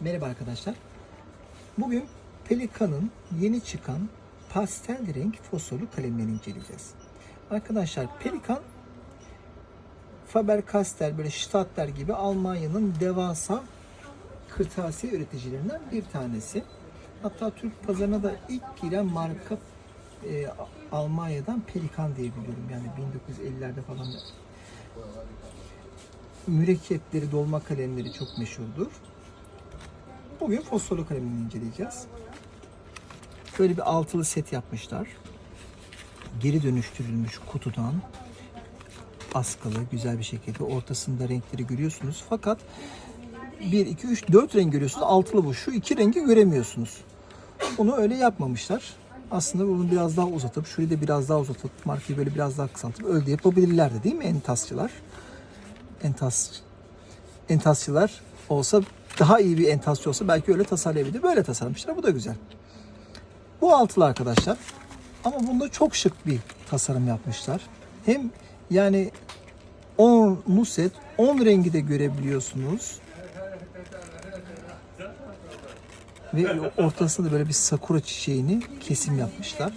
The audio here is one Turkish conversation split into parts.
Merhaba arkadaşlar. Bugün Pelikan'ın yeni çıkan pastel renk fosforlu kalemlerini inceleyeceğiz. Arkadaşlar Pelikan Faber-Castell böyle Stadtler gibi Almanya'nın devasa kırtasiye üreticilerinden bir tanesi. Hatta Türk pazarına da ilk giren marka e, Almanya'dan Pelikan diye biliyorum. Yani 1950'lerde falan mürekkepleri, dolma kalemleri çok meşhurdur. Bugün fosforlu kalemini inceleyeceğiz. Böyle bir altılı set yapmışlar. Geri dönüştürülmüş kutudan askılı güzel bir şekilde ortasında renkleri görüyorsunuz. Fakat 1, 2, 3, 4 renk görüyorsunuz. Altılı bu. Şu iki rengi göremiyorsunuz. Bunu öyle yapmamışlar. Aslında bunu biraz daha uzatıp, şurayı da biraz daha uzatıp, markayı böyle biraz daha kısaltıp öyle yapabilirlerdi değil mi entasçılar? Entas, entasçılar olsa daha iyi bir entasçı olsa belki öyle tasarlayabilir. Böyle tasarlamışlar. Bu da güzel. Bu altılı arkadaşlar. Ama bunda çok şık bir tasarım yapmışlar. Hem yani 10 set 10 rengi de görebiliyorsunuz. Ve ortasında da böyle bir sakura çiçeğini kesim yapmışlar.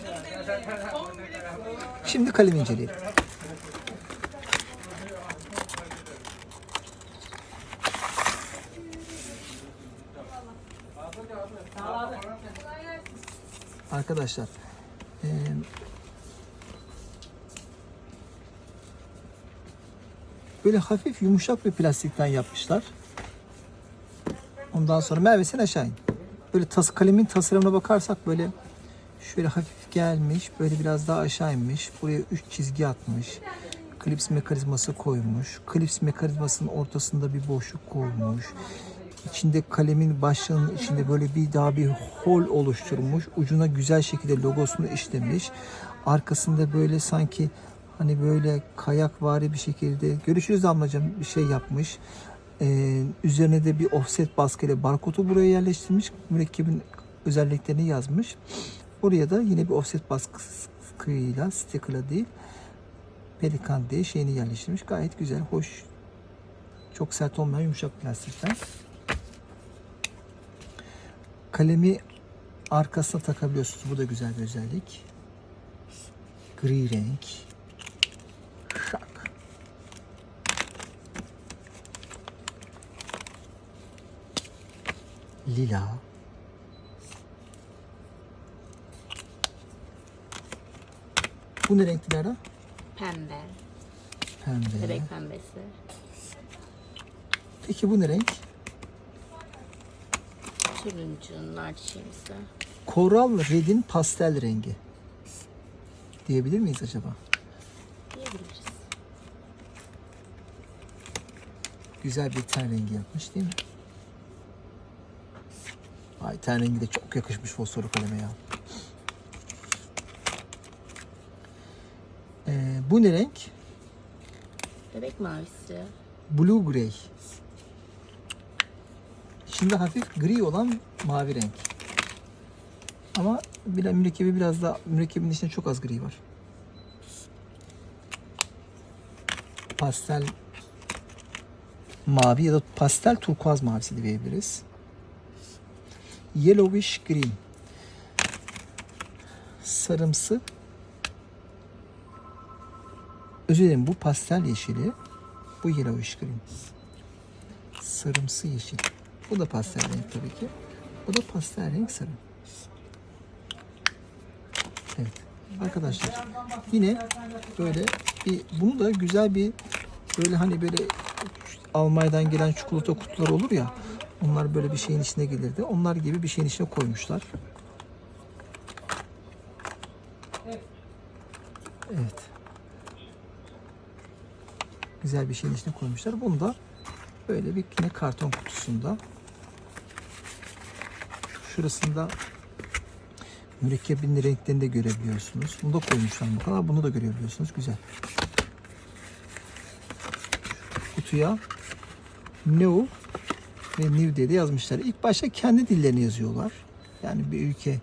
Şimdi kalemi inceleyelim. Arkadaşlar eee, böyle hafif yumuşak bir plastikten yapmışlar. Ondan sonra Merve sen aşağı in. Böyle tas kalemin tasarımına bakarsak böyle şöyle hafif gelmiş. Böyle biraz daha aşağı inmiş. Buraya 3 çizgi atmış. Klips mekanizması koymuş. Klips mekanizmasının ortasında bir boşluk koymuş. İçinde kalemin başlığının içinde böyle bir daha bir hol oluşturmuş. Ucuna güzel şekilde logosunu işlemiş. Arkasında böyle sanki hani böyle kayakvari bir şekilde görüşürüz damlacığım bir şey yapmış. Ee, üzerine de bir offset baskıyla barkodu buraya yerleştirmiş. Mürekkebin özelliklerini yazmış. Oraya da yine bir offset baskıyla, sticker'la değil, pelikan diye şeyini yerleştirmiş. Gayet güzel, hoş. Çok sert olmayan yumuşak plastikten. Kalemi arkasına takabiliyorsunuz. Bu da güzel bir özellik. Gri renk. Şak. Lila. Bu ne renkli Lara? Pembe. Pembe. Bebek pembesi. Peki bu ne renk? Turuncu. Coral Red'in pastel rengi. Diyebilir miyiz acaba? Diyebiliriz. Güzel bir ten rengi yapmış değil mi? Ay ten rengi de çok yakışmış fosforu kaleme ya. Ee, bu ne renk? Bebek mavisi. Blue Grey. Şimdi hafif gri olan mavi renk. Ama bir mürekkebi biraz daha mürekkebin içinde çok az gri var. Pastel mavi ya da pastel turkuaz mavisi diyebiliriz. Yellowish green. Sarımsı. Özür dilerim bu pastel yeşili. Bu yellowish green. Sarımsı yeşil. Bu da pastel renk tabii ki. Bu da pastel renk sarı. Evet. Arkadaşlar yine böyle bir bunu da güzel bir böyle hani böyle Almanya'dan gelen çikolata kutuları olur ya onlar böyle bir şeyin içine gelirdi. Onlar gibi bir şeyin içine koymuşlar. Evet. Güzel bir şeyin içine koymuşlar. Bunu da böyle bir yine karton kutusunda şurasında mürekkebin renklerini de görebiliyorsunuz. Bunu da koymuşlar bu kadar. Bunu da görebiliyorsunuz. Güzel. Kutuya New ve New diye de yazmışlar. İlk başta kendi dillerini yazıyorlar. Yani bir ülke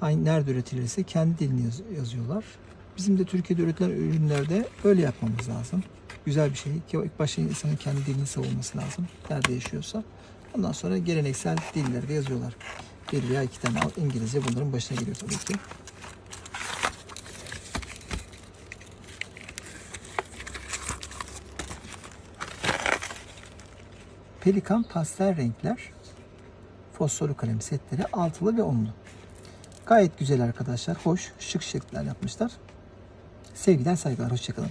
hangi nerede üretilirse kendi dilini yaz- yazıyorlar. Bizim de Türkiye'de üretilen ürünlerde öyle yapmamız lazım. Güzel bir şey. İlk başta insanın kendi dilini savunması lazım. Nerede yaşıyorsa. Ondan sonra geleneksel dillerde yazıyorlar. Bir veya iki tane İngilizce bunların başına geliyor tabii ki. Pelikan pastel renkler fosforlu kalem setleri altılı ve onlu. Gayet güzel arkadaşlar. Hoş, şık şıklar yapmışlar. Sevgiler, saygılar. Hoşçakalın.